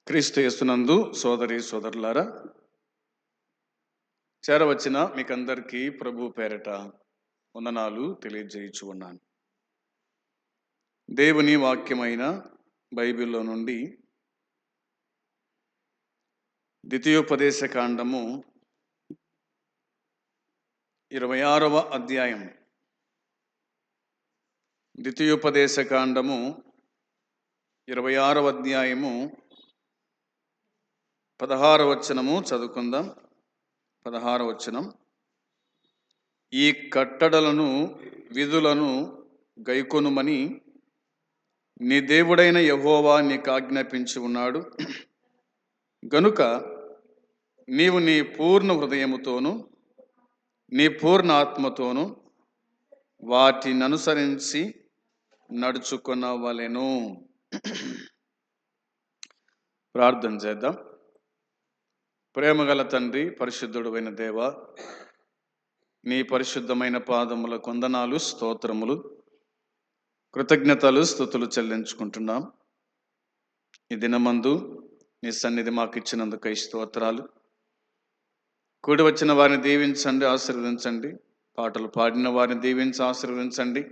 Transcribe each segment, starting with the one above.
క్రీస్తు యేసునందు సోదరి సోదరులారా చేరవచ్చిన మీకందరికీ ప్రభు పేరట వందనాలు తెలియజేయచ్చు ఉన్నాను. దేవుని వాక్యమైన బైబిల్లో నుండి ద్వితీయోపదేశ కాండము ఇరవై ఆరవ అధ్యాయం. ద్వితీయోపదేశ కాండము ఇరవై ఆరవ అధ్యాయము పదహార వచనము చదువుకుందాం. పదహార వచనం. ఈ కట్టడలను విధులను గైకొనుమని నీ దేవుడైన యహోవా నీకు ఆజ్ఞాపించి ఉన్నాడు. గనుక నీవు నీ పూర్ణ హృదయముతోను నీ పూర్ణ ఆత్మతోనూ వాటిని అనుసరించి నడుచుకొనవలెను. ప్రార్థన చేద్దాం. ప్రేమగల తండ్రి పరిశుద్ధుడు అయిన దేవ నీ పరిశుద్ధమైన పాదముల కొందనాలు స్తోత్రములు కృతజ్ఞతలు స్థుతులు చెల్లించుకుంటున్నాం. ఈ దినమందు నీ సన్నిధి మాకు ఇచ్చినందుకై స్తోత్రాలు. కూడి వచ్చిన వారిని దీవించండి ఆశీర్వదించండి. పాటలు పాడిన వారిని దీవించి ఆశీర్వదించండి.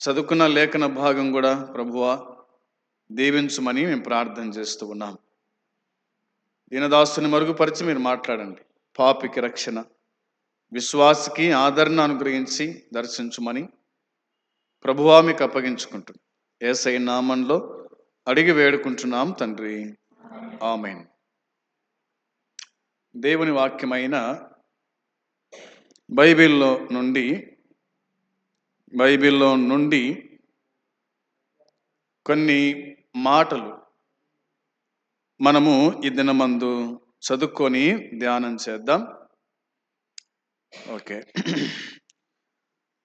చదువుకున్న లేఖన భాగం కూడా ప్రభువా దీవించమని మేము ప్రార్థన చేస్తూ ఉన్నాం. దీనదాసుని మరుగుపరిచి మీరు మాట్లాడండి. పాపికి రక్షణ. విశ్వాసకి ఆదరణ అనుగ్రహించి దర్శించుమని ప్రభువా మీకు అప్పగించుకుంటుంది ఏసై నామంలో అడిగి వేడుకుంటున్నాం తండ్రి. ఆమెన్. దేవుని వాక్యమైన బైబిల్లో నుండి బైబిల్లో నుండి కొన్ని మాటలు మనము ఈ దినమందు చదువుకొని ధ్యానం చేద్దాం. ఓకే.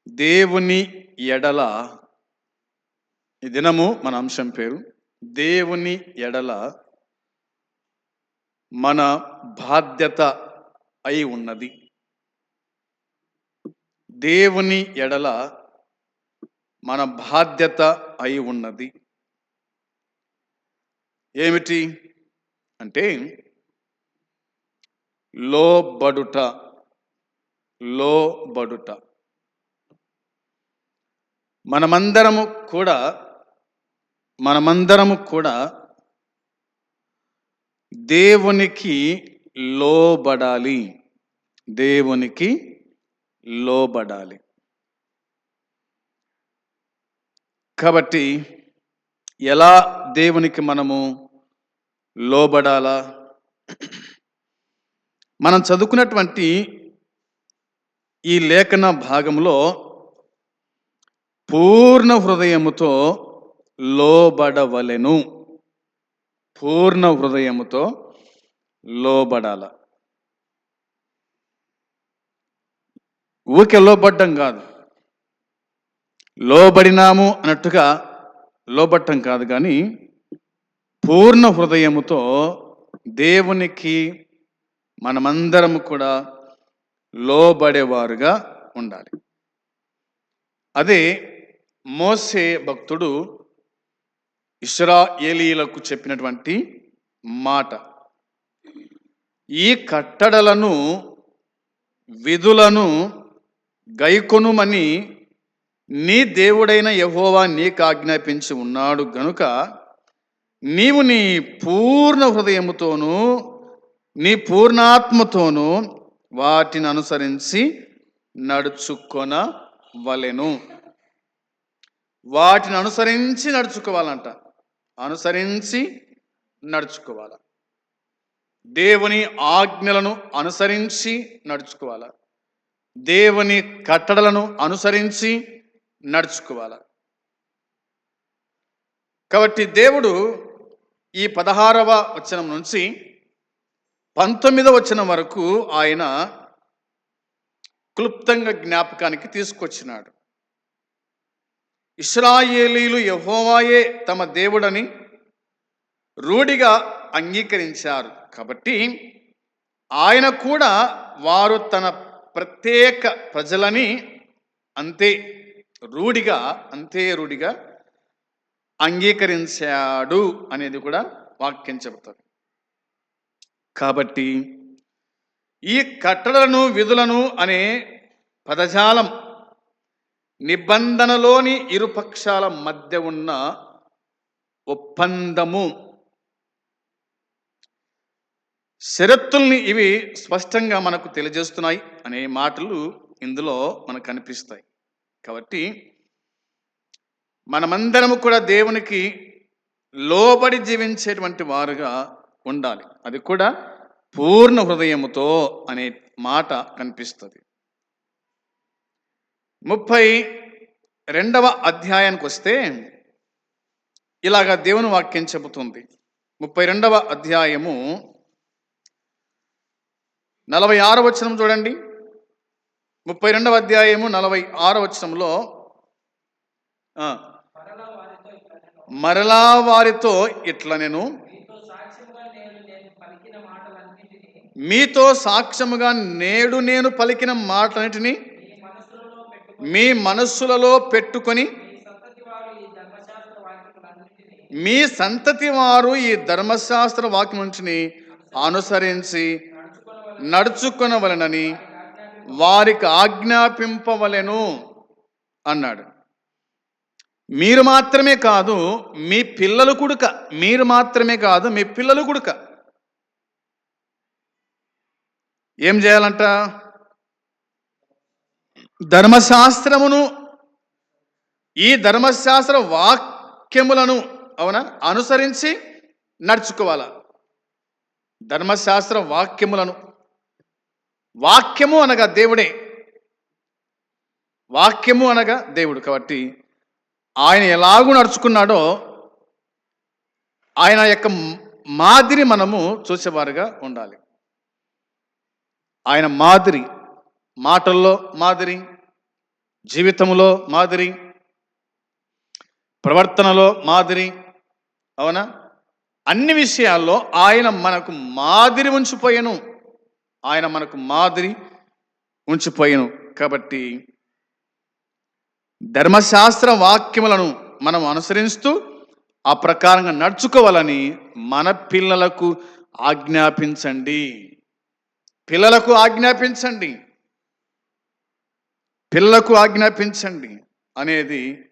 దేవుని ఎడల ఈ దినము మన అంశం పేరు. దేవుని ఎడల మన బాధ్యత అయి ఉన్నది. దేవుని ఎడల మన బాధ్యత అయి ఉన్నది. ఏమిటి? అంటే లోబడుట లోబడుట. మనమందరము కూడా మనమందరము కూడా దేవునికి లోబడాలి. దేవునికి లోబడాలి. కాబట్టి ఎలా దేవునికి మనము లోబడాలా? మనం చదువుకున్నటువంటి ఈ లేఖన భాగంలో పూర్ణ హృదయముతో లోబడవలెను. పూర్ణ హృదయముతో లోబడాల. ఊరికే లోబడ్డం కాదు. లోబడినాము అన్నట్టుగా లోబట్టం కాదు కానీ పూర్ణ హృదయముతో దేవునికి మనమందరము కూడా లోబడేవారుగా ఉండాలి. అదే మోసే భక్తుడు ఇస్రాయేలీలకు చెప్పినటువంటి మాట. ఈ కట్టడలను విధులను గైకొనుమని నీ దేవుడైన యహోవా నీకు ఆజ్ఞాపించి ఉన్నాడు గనుక నీవు నీ పూర్ణ హృదయముతోనూ నీ పూర్ణాత్మతోనూ వాటిని అనుసరించి నడుచుకొన వలెను వాటిని అనుసరించి నడుచుకోవాలంట. అనుసరించి నడుచుకోవాల. దేవుని ఆజ్ఞలను అనుసరించి నడుచుకోవాల. దేవుని కట్టడలను అనుసరించి నడుచుకోవాల. కాబట్టి దేవుడు ఈ పదహారవ వచనం నుంచి పంతొమ్మిదవ వచనం వరకు ఆయన క్లుప్తంగా జ్ఞాపకానికి తీసుకొచ్చినాడు. ఇస్రాయేలీలు యహోవాయే తమ దేవుడని రూఢిగా అంగీకరించారు. కాబట్టి ఆయన కూడా వారు తన ప్రత్యేక ప్రజలని అంతే రూఢిగా అంతే రూఢిగా అంగీకరించాడు అనేది కూడా వాక్యం చెబుతుంది. కాబట్టి ఈ కట్టడలను విధులను అనే పదజాలం నిబంధనలోని ఇరుపక్షాల మధ్య ఉన్న ఒప్పందము. షరత్తుల్ని ఇవి స్పష్టంగా మనకు తెలియజేస్తున్నాయి అనే మాటలు ఇందులో మనకు కనిపిస్తాయి. కాబట్టి మనమందరము కూడా దేవునికి లోబడి జీవించేటువంటి వారుగా ఉండాలి. అది కూడా పూర్ణ హృదయముతో అనే మాట కనిపిస్తుంది. ముప్పై రెండవ అధ్యాయానికి వస్తే ఇలాగా దేవుని వాక్యం చెబుతుంది. ముప్పై రెండవ అధ్యాయము నలభై ఆరు వచనం చూడండి. ముప్పై రెండవ అధ్యాయము నలభై ఆరు వచనంలో ఆ, మరలా వారితో ఇట్లా మరలా వారితో ఇట్లా నేను మీతో సాక్ష్యముగా నేడు నేను పలికిన మాటలన్నిటిని మీ మనస్సులలో పెట్టుకొని మీ సంతతి వారు ఈ ధర్మశాస్త్ర వాక్యముని అనుసరించి నడుచుకొనవలెను. నడుచుకొనవలెనని వారికి ఆజ్ఞాపింపవలెను అన్నాడు. మీరు మాత్రమే కాదు మీ పిల్లలు కుడుక. మీరు మాత్రమే కాదు మీ పిల్లలు కుడుక. ఏం చేయాలంట? ధర్మశాస్త్రమును ఈ ధర్మశాస్త్ర వాక్యములను అవునా? అనుసరించి నడుచుకోవాల. ధర్మశాస్త్ర వాక్యములను. వాక్యము అనగా దేవుడే. వాక్యము అనగా దేవుడు కాబట్టి ఆయన ఎలాగూ నడుచుకున్నాడో ఆయన యొక్క మాదిరి మనము చూసేవారుగా ఉండాలి. ఆయన మాదిరి మాటల్లో మాదిరి జీవితంలో మాదిరి ప్రవర్తనలో మాదిరి అవునా? అన్ని విషయాల్లో ఆయన మనకు మాదిరి ఉంచిపోయాను. ఆయన మనకు మాదిరి ఉంచిపోయాను. కాబట్టి ధర్మశాస్త్ర వాక్యములను మనం అనుసరిస్తూ ఆ ప్రకారంగా నడుచుకోవాలని మన పిల్లలకు ఆజ్ఞాపించండి. పిల్లలకు ఆజ్ఞాపించండి. పిల్లలకు ఆజ్ఞాపించండి అనేది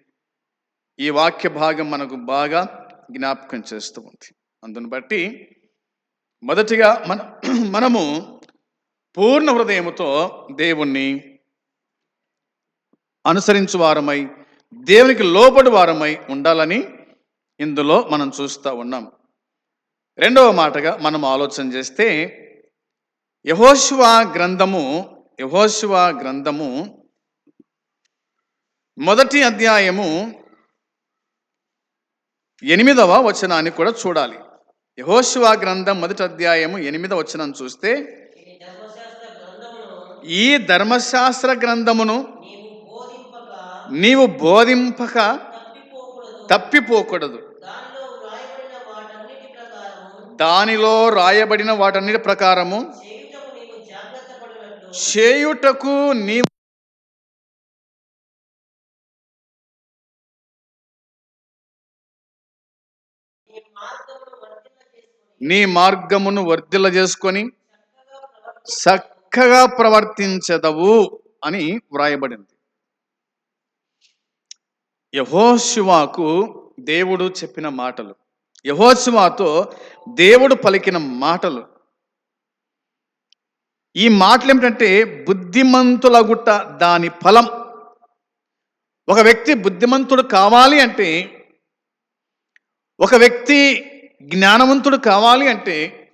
ఈ వాక్య భాగం మనకు బాగా జ్ఞాపకం చేస్తూ ఉంది. అందును బట్టి మొదటిగా మన మనము పూర్ణ హృదయముతో దేవుణ్ణి అనుసరించు వారమై దేవునికి లోబడి వారమై ఉండాలని ఇందులో మనం చూస్తూ ఉన్నాం. రెండవ మాటగా మనం ఆలోచన చేస్తే యహోశివ గ్రంథము యహోశివ గ్రంథము మొదటి అధ్యాయము ఎనిమిదవ వచనాన్ని కూడా చూడాలి. యహోశివ గ్రంథం మొదటి అధ్యాయము ఎనిమిదవ వచనం చూస్తే ఈ ధర్మశాస్త్ర గ్రంథమును ఈ ధర్మశాస్త్ర గ్రంథమును నీవు బోధింపక తప్పిపోకూడదు. దానిలో రాయబడిన వాటన్నిటి ప్రకారము చేయుటకు నీ నీ మార్గమును వర్ధిల చేసుకొని చక్కగా ప్రవర్తించదవు అని వ్రాయబడింది. యహోశివాకు దేవుడు చెప్పిన మాటలు. యహోశివాతో దేవుడు పలికిన మాటలు. ఈ మాటలు ఏమిటంటే బుద్ధిమంతులగుట దాని ఫలం. ఒక వ్యక్తి బుద్ధిమంతుడు కావాలి అంటే ఒక వ్యక్తి జ్ఞానవంతుడు కావాలి అంటే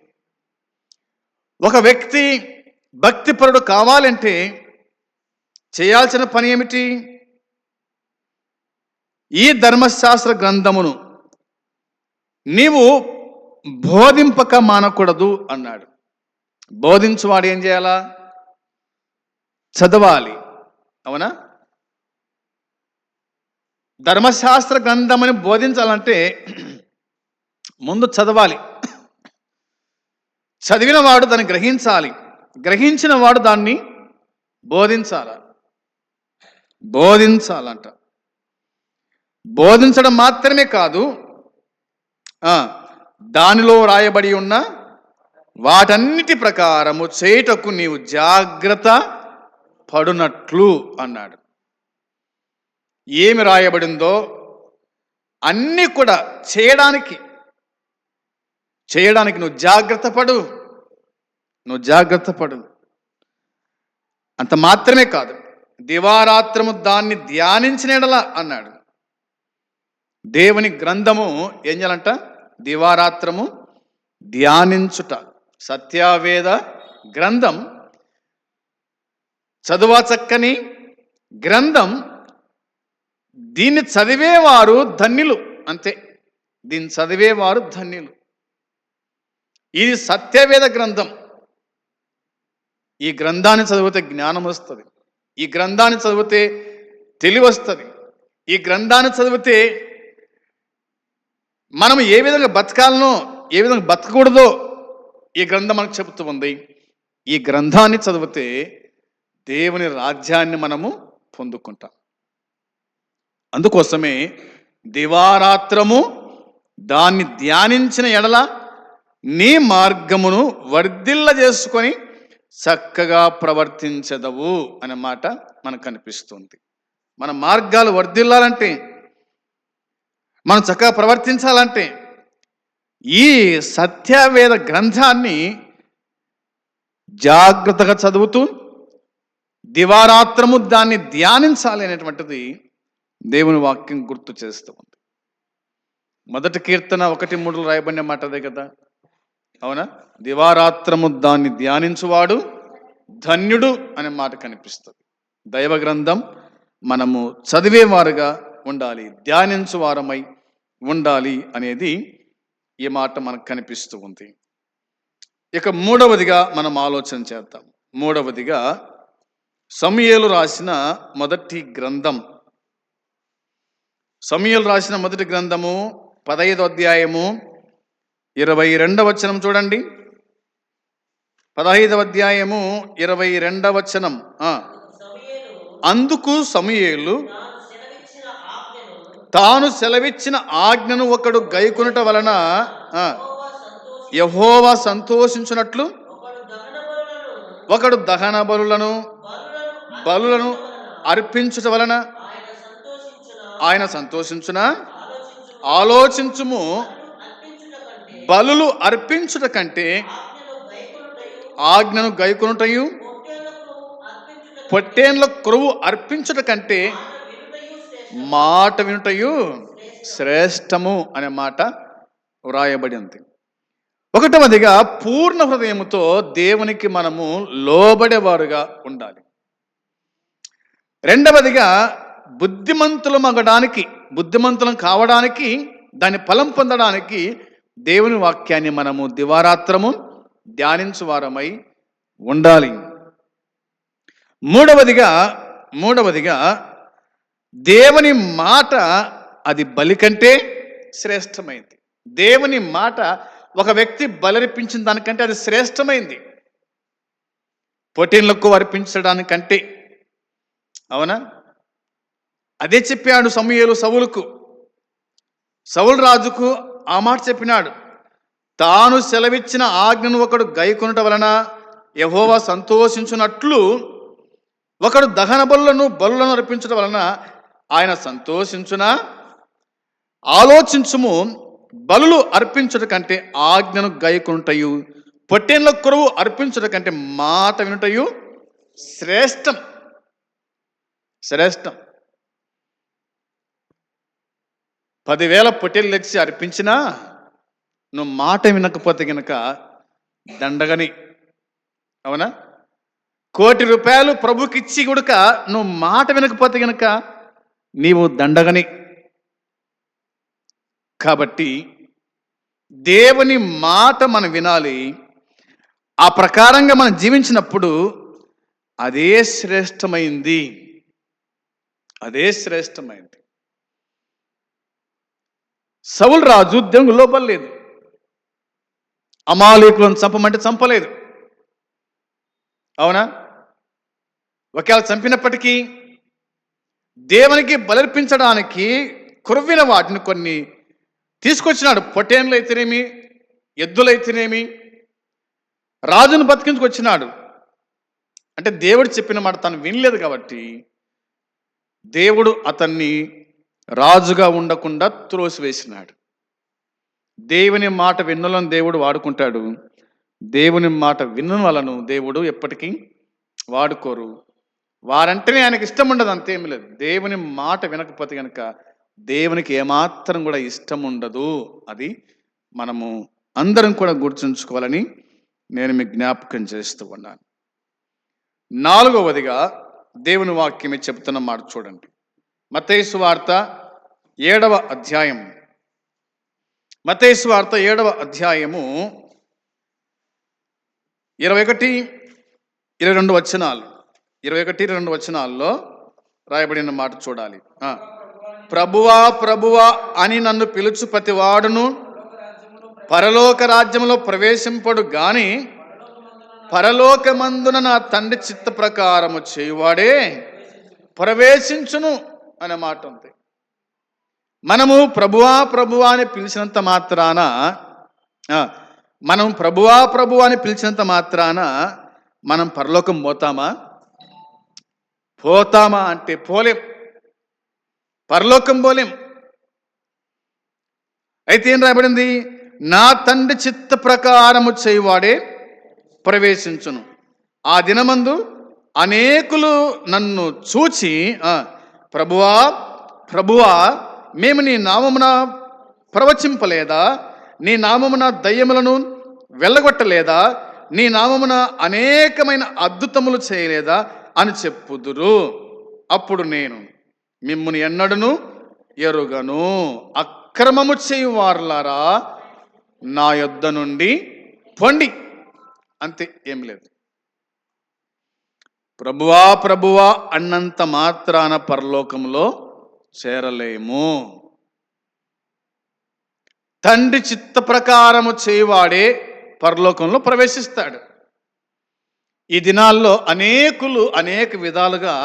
ఒక వ్యక్తి భక్తిపరుడు కావాలంటే చేయాల్సిన పని ఏమిటి? ఈ ధర్మశాస్త్ర గ్రంథమును నీవు బోధింపక మానకూడదు అన్నాడు. బోధించువాడు ఏం చేయాలా? చదవాలి. అవునా? ధర్మశాస్త్ర గ్రంథమని బోధించాలంటే ముందు చదవాలి. చదివిన వాడు దాన్ని గ్రహించాలి. గ్రహించిన వాడు దాన్ని బోధించాల. బోధించాలంట. బోధించడం మాత్రమే కాదు దానిలో రాయబడి ఉన్న వాటన్నిటి ప్రకారము చేయుటకు నీవు జాగ్రత్త పడునట్లు అన్నాడు. ఏమి రాయబడిందో అన్నీ కూడా చేయడానికి చేయడానికి నువ్వు జాగ్రత్త పడు నువ్వు జాగ్రత్త పడు. అంత మాత్రమే కాదు దివారాత్రము దాన్ని ధ్యానించినడలా అన్నాడు. దేవుని గ్రంథము ఏం చేయాలంట? దివారాత్రము ధ్యానించుట. సత్యావేద గ్రంథం చదువా చక్కని గ్రంథం దీన్ని చదివేవారు ధన్యులు అంతే. దీన్ని చదివేవారు ధన్యులు. ఇది సత్యవేద గ్రంథం. ఈ గ్రంథాన్ని చదివితే జ్ఞానం వస్తుంది. ఈ గ్రంథాన్ని చదివితే తెలివి వస్తుంది ఈ గ్రంథాన్ని చదివితే మనం ఏ విధంగా బతకాలనో ఏ విధంగా బతకూడదో ఈ గ్రంథం మనకు చెబుతూ ఉంది. ఈ గ్రంథాన్ని చదివితే దేవుని రాజ్యాన్ని మనము పొందుకుంటాం. అందుకోసమే దివారాత్రము దాన్ని ధ్యానించిన ఎడల నీ మార్గమును వర్ధిల్ల చేసుకొని చక్కగా ప్రవర్తించదవు అనే మాట మనకు కనిపిస్తుంది. మన మార్గాలు వర్ధిల్లాలంటే మనం చక్కగా ప్రవర్తించాలంటే ఈ సత్యవేద గ్రంథాన్ని జాగ్రత్తగా చదువుతూ దివారాత్రము దాన్ని ధ్యానించాలి అనేటువంటిది దేవుని వాక్యం గుర్తు చేస్తూ ఉంది. మొదటి కీర్తన ఒకటి మూడు రాయబడిన మాట అదే కదా? అవునా? దివారాత్రము దాన్ని ధ్యానించువాడు ధన్యుడు అనే మాట కనిపిస్తుంది. దైవ గ్రంథం మనము చదివేవారుగా ఉండాలి. ధ్యానించువారమై ఉండాలి అనేది ఈ మాట మనకు కనిపిస్తూ ఉంది. ఇక మూడవదిగా మనం ఆలోచన చేద్దాం. మూడవదిగా సమయలు రాసిన మొదటి గ్రంథం. సమయలు రాసిన మొదటి గ్రంథము పదహైదు అధ్యాయము ఇరవై రెండవ వచనం చూడండి. పదహైదవ అధ్యాయము ఇరవై రెండవ వచనం. అందుకు సమయేలు తాను సెలవిచ్చిన ఆజ్ఞను ఒకడు గైకొనుట వలన యహోవా సంతోషించినట్లు సంతోషించున్నట్లు ఒకడు దహన బలులను బలులను అర్పించుట వలన ఆయన సంతోషించున? ఆలోచించుము. బలులు అర్పించుట కంటే ఆజ్ఞను గైకొనుటయు పొట్టేన్ల క్రొవ్వు అర్పించుట కంటే మాట వినుటయు శ్రేష్టము అనే మాట వ్రాయబడి ఉంది. ఒకటవదిగా పూర్ణ హృదయముతో దేవునికి మనము లోబడేవారుగా ఉండాలి. రెండవదిగా బుద్ధిమంతులం అగడానికి బుద్ధిమంతులం కావడానికి దాని ఫలం పొందడానికి దేవుని వాక్యాన్ని మనము దివారాత్రము ధ్యానించువారమై ఉండాలి. మూడవదిగా మూడవదిగా దేవుని మాట అది బలి కంటే శ్రేష్టమైంది. దేవుని మాట ఒక వ్యక్తి బలర్పించిన దానికంటే అది శ్రేష్టమైంది. పొటీన్లకు అర్పించడానికంటే. అవునా? అదే చెప్పాడు సమయలు సవులకు సవులు రాజుకు ఆ మాట చెప్పినాడు. తాను సెలవిచ్చిన ఆజ్ఞను ఒకడు గైకొనుట వలన యహోవా సంతోషించున్నట్లు ఒకడు దహన బలులను బలులను అర్పించడం వలన ఆయన సంతోషించున? ఆలోచించుము బలులు అర్పించుట కంటే ఆజ్ఞను గైకుంటయు పొట్టేన్ల కొరువు అర్పించుట కంటే మాట వినుటయు శ్రేష్టం. శ్రేష్టం. పదివేల పొట్టేలు తెచ్చి అర్పించినా నువ్వు మాట వినకపోతే గనక దండగని. అవునా? కోటి రూపాయలు ప్రభుకిచ్చి గుడక నువ్వు మాట వినకపోతే గనక నీవు దండగని. కాబట్టి దేవుని మాట మనం వినాలి. ఆ ప్రకారంగా మనం జీవించినప్పుడు అదే శ్రేష్టమైంది. అదే శ్రేష్టమైంది. సౌలు రాజు దేవుని లోపలేదు అమాలేకులను చంపమంటే చంపలేదు. అవునా? ఒకవేళ చంపినప్పటికీ దేవునికి బలర్పించడానికి కురవిన వాటిని కొన్ని తీసుకొచ్చినాడు. పొటేన్లు అయితేనేమి ఎద్దులైతేనేమి రాజును బతికించుకొచ్చినాడు. అంటే దేవుడు చెప్పిన మాట తను వినలేదు కాబట్టి దేవుడు అతన్ని రాజుగా ఉండకుండా త్రోసివేసినాడు. దేవుని మాట విన్నలను దేవుడు వాడుకుంటాడు. దేవుని మాట విన్న వలను దేవుడు ఎప్పటికీ వాడుకోరు. వారంటేనే ఆయనకి ఇష్టం ఉండదు అంతేమి లేదు. దేవుని మాట వినకపోతే కనుక దేవునికి ఏమాత్రం కూడా ఇష్టం ఉండదు. అది మనము అందరం కూడా గుర్తుంచుకోవాలని నేను మీకు జ్ఞాపకం చేస్తూ ఉన్నాను. నాలుగవదిగా దేవుని వాక్యమే చెప్తున్న మాట చూడండి. మతేసు వార్త ఏడవ అధ్యాయం. మతేసు వార్త ఏడవ అధ్యాయము ఇరవై ఒకటి ఇరవై రెండు వచనాలు. ఇరవై ఒకటి రెండు వచనాల్లో రాయబడిన మాట చూడాలి. ప్రభువా ప్రభువా అని నన్ను పిలుచు ప్రతి వాడును పరలోక రాజ్యంలో ప్రవేశింపడు గాని పరలోకమందున నా తండ్రి చిత్త ప్రకారము చేయువాడే ప్రవేశించును అనే మాట ఉంది. మనము ప్రభువా ప్రభువా అని పిలిచినంత మాత్రాన మనం ప్రభువా ప్రభువా అని పిలిచినంత మాత్రాన మనం పరలోకం పోతామా? పోతామా అంటే పోలేం. పరలోకం పోలేం. అయితే ఏం రాయబడింది? నా తండ్రి చిత్త ప్రకారము చేయువాడే ప్రవేశించును. ఆ దినమందు అనేకులు నన్ను చూచి ప్రభువా ప్రభువా మేము నీ నామమున ప్రవచింపలేదా? నీ నామమున దయ్యములను వెళ్ళగొట్టలేదా నీ నామమున అనేకమైన అద్భుతములు చేయలేదా? అని చెప్పుదురు. అప్పుడు నేను మిమ్మల్ని ఎన్నడును ఎరుగను. అక్రమము చేయువారులారా నా యొద్ద నుండి పొండి. అంతే ఏం లేదు. ప్రభువా ప్రభువా అన్నంత మాత్రాన పరలోకంలో చేరలేము. తండ్రి చిత్త ప్రకారము చేయవాడే పరలోకంలో ప్రవేశిస్తాడు. ఈ దినాల్లో అనేకులు అనేక విధాలుగా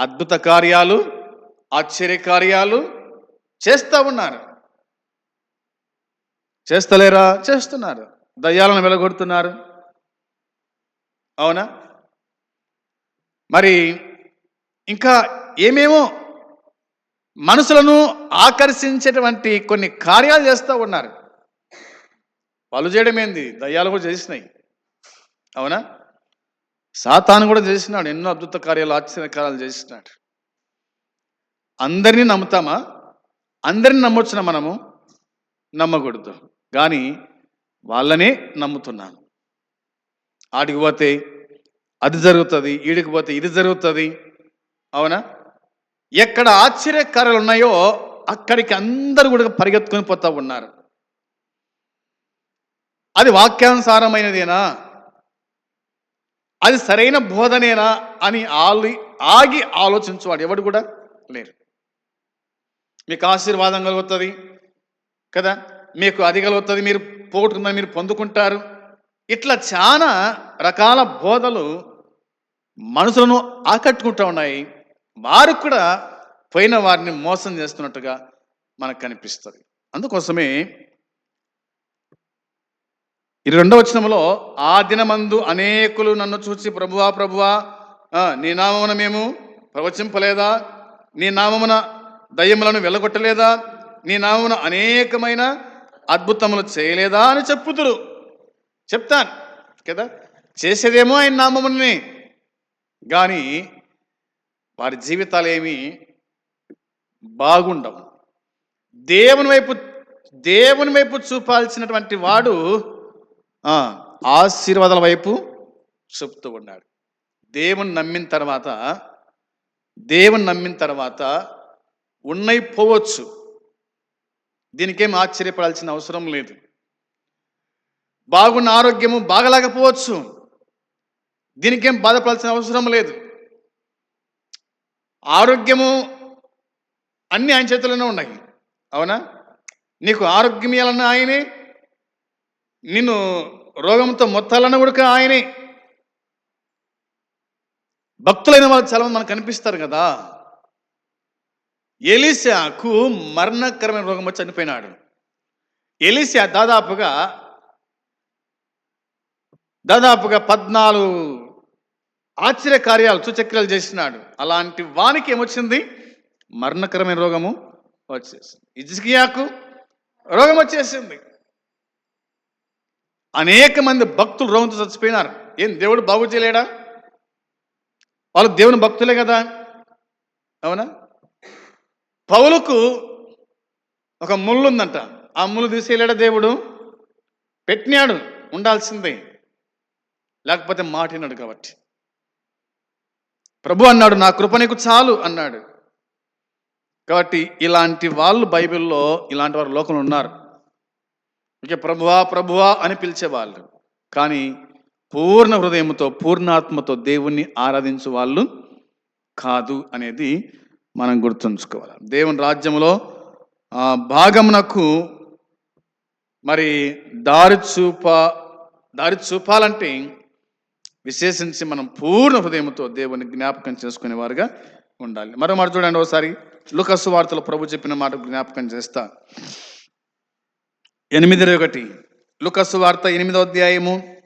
అద్భుత కార్యాలు ఆశ్చర్య కార్యాలు చేస్తూ ఉన్నారు. చేస్తలేరా? చేస్తున్నారు. దయ్యాలను వెలగొడుతున్నారు. అవునా? మరి ఇంకా ఏమేమో మనసులను ఆకర్షించేటువంటి కొన్ని కార్యాలు చేస్తూ ఉన్నారు. వాళ్ళు చేయడం ఏంది దయ్యాలు కూడా చేసినాయి. అవునా? సాతాను కూడా చేసినాడు ఎన్నో అద్భుత కార్యాలు ఆశ్చర్య కార్యాలు చేసినాడు. అందరినీ నమ్ముతామా? అందరిని నమ్మొచ్చిన మనము? నమ్మకూడదు. కానీ వాళ్ళనే నమ్ముతున్నాను. ఆడికి పోతే అది జరుగుతుంది ఈడికి పోతే ఇది జరుగుతుంది. అవునా? ఎక్కడ ఆశ్చర్యకార్యాలు ఉన్నాయో అక్కడికి అందరూ కూడా పరిగెత్తుకొని పోతా ఉన్నారు. అది వాక్యానుసారమైనదేనా? అది సరైన బోధనేనా అని ఆలి ఆగి ఆలోచించువాడు ఎవడు కూడా లేరు మీకు ఆశీర్వాదం కలుగుతుంది కదా? మీకు అది కలుగుతుంది మీరు పోగొట్టుకుందని మీరు పొందుకుంటారు. ఇట్లా చాలా రకాల బోధలు మనుషులను ఆకట్టుకుంటూ ఉన్నాయి. వారు కూడా పోయిన వారిని మోసం చేస్తున్నట్టుగా మనకు కనిపిస్తుంది. అందుకోసమే ఈ రెండవ వచనంలో ఆ దినమందు అనేకులు నన్ను చూసి ప్రభువా ప్రభువా నీ నామమున మేము ప్రవచింపలేదా? నీ నామమున దయ్యములను వెళ్ళగొట్టలేదా నీ నామమున అనేకమైన అద్భుతములు చేయలేదా? అని చెప్పుతురు చెప్తాను కదా? చేసేదేమో ఆయన నామముని. కానీ వారి జీవితాలు ఏమి బాగుండవు. దేవుని వైపు దేవుని వైపు చూపాల్సినటువంటి వాడు ఆశీర్వాదాల వైపు చెప్తూ ఉన్నాడు. దేవుని నమ్మిన తర్వాత దేవుని నమ్మిన తర్వాత ఉన్నై పోవచ్చు. దీనికేం ఆశ్చర్యపడాల్సిన అవసరం లేదు. బాగున్న ఆరోగ్యము బాగలేకపోవచ్చు. దీనికేం బాధపడాల్సిన అవసరం లేదు. ఆరోగ్యము అన్ని ఆయన చేతుల్లోనే ఉన్నాయి. అవునా? నీకు ఆరోగ్యం ఇవ్వాలన్న ఆయనే నిన్ను రోగంతో మొత్తాలన్న కూడా ఆయనే. భక్తులైన వాళ్ళు చాలామంది మనకు కనిపిస్తారు కదా. ఎలిసాకు మరణకరమైన రోగం వచ్చి చనిపోయినాడు. ఎలిసా దాదాపుగా దాదాపుగా పద్నాలుగు ఆశ్చర్య కార్యాలు సూచక్రియలు చేసినాడు. అలాంటి వానికి ఏమొచ్చింది? మరణకరమైన రోగము వచ్చేసింది. ఇజ్కియాకు రోగం వచ్చేసింది. అనేక మంది భక్తులు రోగంతో చచ్చిపోయినారు. ఏం దేవుడు బాగు చేయలేడా? వాళ్ళు దేవుని భక్తులే కదా. అవునా? పౌలుకు ఒక ముళ్ళు ఉందంట. ఆ ముళ్ళు తీసేయలేడా దేవుడు? పెట్టినాడు. ఉండాల్సిందే. లేకపోతే మాటినాడు కాబట్టి. ప్రభు అన్నాడు నా కృప నీకు చాలు అన్నాడు. కాబట్టి ఇలాంటి వాళ్ళు బైబిల్లో ఇలాంటి వారు లోకంలో ఉన్నారు. ఇక ప్రభువా ప్రభువా అని పిలిచేవాళ్ళు. కానీ పూర్ణ హృదయంతో పూర్ణాత్మతో దేవుణ్ణి ఆరాధించు వాళ్ళు కాదు అనేది మనం గుర్తుంచుకోవాలి. దేవుని రాజ్యంలో భాగమునకు మరి దారి చూప దారి చూపాలంటే విశేషించి మనం పూర్ణ హృదయంతో దేవుని జ్ఞాపకం చేసుకునేవారుగా ఉండాలి. మరో మాట చూడండి ఒకసారి. లుకసు వార్తలో ప్రభు చెప్పిన మాట జ్ఞాపకం చేస్తా. ఎనిమిది ఒకటి లుకసు వార్త ఎనిమిదో అధ్యాయము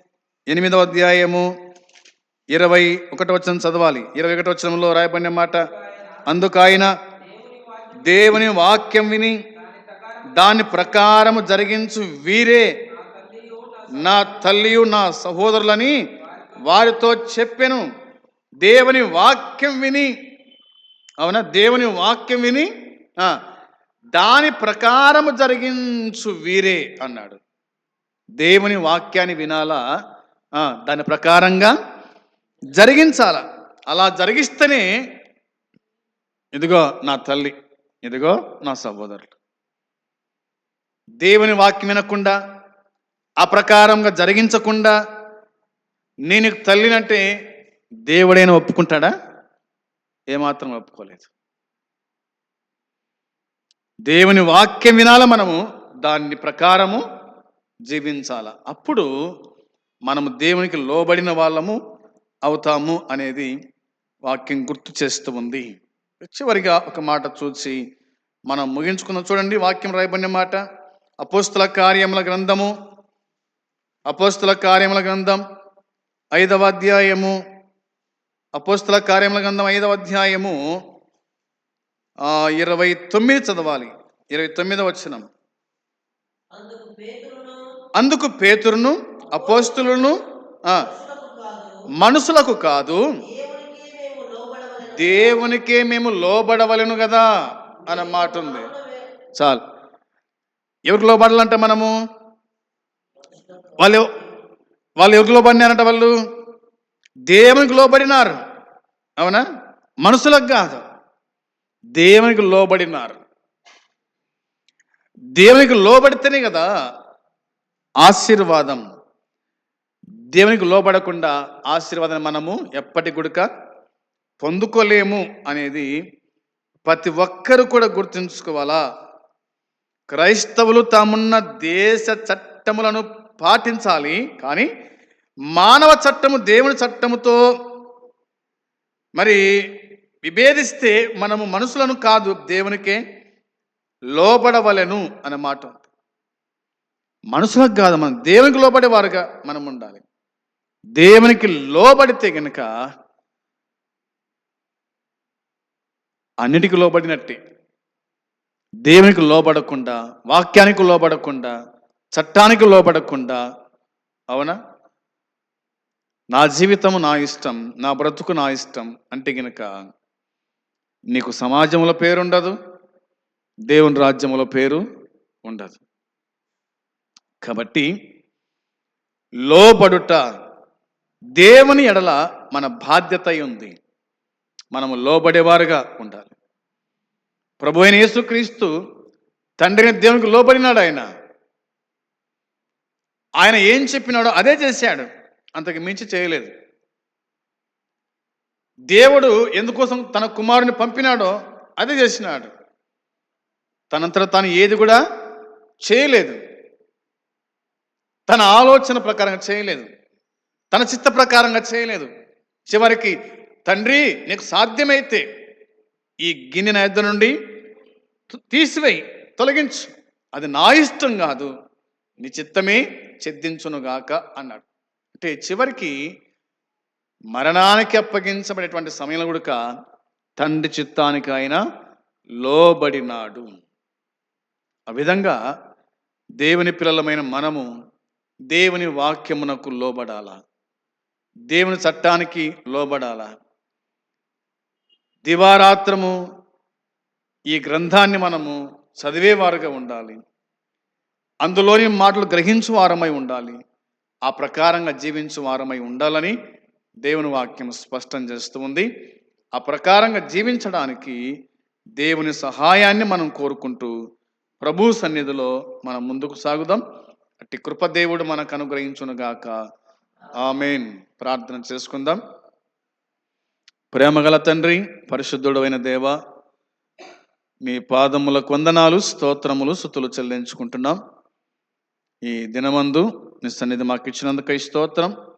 ఎనిమిదో అధ్యాయము ఇరవై ఒకటి వచ్చిన చదవాలి. ఇరవై ఒకటి వచనంలో రాయబడిన మాట అందుకైన దేవుని వాక్యం విని దాని ప్రకారము జరిగించు వీరే నా తల్లియు నా సహోదరులని వారితో చెప్పెను. దేవుని వాక్యం విని అవునా? దేవుని వాక్యం విని దాని ప్రకారము జరిగించు వీరే అన్నాడు. దేవుని వాక్యాన్ని వినాలా? దాని ప్రకారంగా జరిగించాల. అలా జరిగిస్తేనే ఇదిగో నా తల్లి ఇదిగో నా సహోదరులు. దేవుని వాక్యం వినకుండా ఆ ప్రకారంగా జరిగించకుండా నేను తల్లినంటే దేవుడైనా ఒప్పుకుంటాడా? ఏమాత్రం ఒప్పుకోలేదు. దేవుని వాక్యం వినాల మనము? దాన్ని ప్రకారము జీవించాల. అప్పుడు మనము దేవునికి లోబడిన వాళ్ళము అవుతాము అనేది వాక్యం గుర్తు చేస్తూ ఉంది. చివరిగా ఒక మాట చూసి మనం ముగించుకున్న చూడండి వాక్యం రాయబడిన మాట. అపోస్తుల కార్యముల గ్రంథము. అపోస్తుల కార్యముల గ్రంథం ఐదవ అధ్యాయము. అపోస్తుల కార్యముల గ్రంథం ఐదవ అధ్యాయము. ఇరవై తొమ్మిది చదవాలి. ఇరవై తొమ్మిదవ వచనం. అందుకు పేతురును అపోస్తులను ఆ, మనుషులకు కాదు మనుషులకు కాదు దేవునికే మేము లోబడవలెను దేవునికే మేము లోబడవలెను కదా అన్న మాట ఉంది. చాలు. ఎవరికి లోబడాలంట మనము? వాళ్ళు వాళ్ళు ఎవరికి లోబడినారంట వాళ్ళు? దేవునికి లోబడినారు. అవునా? మనుషులకు కాదు. దేవునికి లోబడినారు. దేవునికి లోబడితేనే కదా ఆశీర్వాదం. దేవునికి లోబడకుండా ఆశీర్వాదాన్ని మనము ఎప్పటి గుడక పొందుకోలేము అనేది ప్రతి ఒక్కరు కూడా గుర్తుంచుకోవాలా? క్రైస్తవులు తామున్న దేశ చట్టములను పాటించాలి కానీ మానవ చట్టము దేవుని చట్టముతో మరి విభేదిస్తే మనము మనుషులను కాదు దేవునికే లోబడవలను అనే మాట ఉంది మనుషులకు కాదు మనం దేవునికి లోబడేవారుగా మనం ఉండాలి. దేవునికి లోబడితే గనుక అన్నిటికి లోబడినట్టే. దేవునికి లోబడకుండా వాక్యానికి లోబడకుండా చట్టానికి లోబడకుండా అవునా? నా జీవితము నా ఇష్టం నా బ్రతుకు నా ఇష్టం అంటే గనక నీకు సమాజంలో పేరుండదు దేవుని రాజ్యంలో పేరు ఉండదు. కాబట్టి లోబడుట దేవుని ఎడల మన బాధ్యత ఉంది. మనము లోబడేవారుగా ఉండాలి. ప్రభు అయిన యేసుక్రీస్తు తండ్రిని దేవునికి లోబడినాడు ఆయన. ఆయన ఏం చెప్పినాడో అదే చేశాడు. అంతకు మించి చేయలేదు. దేవుడు ఎందుకోసం తన కుమారుని పంపినాడో అదే చేసినాడు. తనంతట తాను ఏది కూడా చేయలేదు. తన ఆలోచన ప్రకారంగా చేయలేదు. తన చిత్త ప్రకారంగా చేయలేదు. చివరికి తండ్రి నీకు సాధ్యమైతే ఈ గిన్నె నా నుండి తీసివేయి తొలగించు. అది నా ఇష్టం కాదు. నీ చిత్తమే చెద్దించునుగాక అన్నాడు. అంటే చివరికి మరణానికి అప్పగించబడేటువంటి సమయంలో కూడా తండ్రి చిత్తానికి ఆయన లోబడినాడు. ఆ విధంగా దేవుని పిల్లలమైన మనము దేవుని వాక్యమునకు లోబడాలా. దేవుని చట్టానికి లోబడాలా. దివారాత్రము ఈ గ్రంథాన్ని మనము చదివేవారుగా ఉండాలి. అందులోని మాటలు గ్రహించు వారమై ఉండాలి. ఆ ప్రకారంగా జీవించు వారమై ఉండాలని దేవుని వాక్యం స్పష్టం చేస్తూ ఉంది. ఆ ప్రకారంగా జీవించడానికి దేవుని సహాయాన్ని మనం కోరుకుంటూ ప్రభు సన్నిధిలో మనం ముందుకు సాగుదాం. అట్టి కృపదేవుడు మనకు అనుగ్రహించునుగాక ఆమెన్. ప్రార్థన చేసుకుందాం. ప్రేమగల తండ్రి పరిశుద్ధుడైన దేవ మీ పాదములకు వందనాలు స్తోత్రములు సుతులు చెల్లించుకుంటున్నాం. ఈ దినమందు నీ సన్నిధి మాకు ఇచ్చినందుకై స్తోత్రం.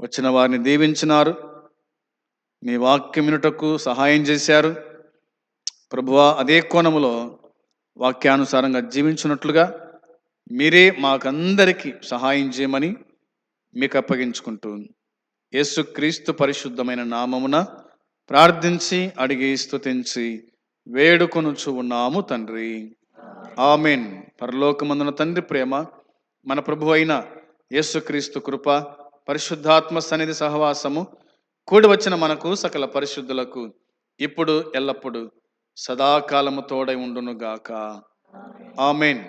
వచ్చిన వారిని దీవించినారు. మీ వాక్యం వినుటకు సహాయం చేశారు. ప్రభువా అదే కోణములో వాక్యానుసారంగా జీవించినట్లుగా మీరే మాకందరికీ సహాయం చేయమని మీకు అప్పగించుకుంటూ యేసుక్రీస్తు పరిశుద్ధమైన నామమున ప్రార్థించి అడిగి స్తుతించి వేడుకొనుచు ఉన్నాము తండ్రి. ఆమెన్. పరలోకమందున తండ్రి ప్రేమ మన ప్రభు అయిన యేసుక్రీస్తు కృప పరిశుద్ధాత్మ సన్నిధి సహవాసము కూడి వచ్చిన మనకు సకల పరిశుద్ధులకు ఇప్పుడు ఎల్లప్పుడు సదాకాలము తోడై ఉండునుగాక. ఆమెన్.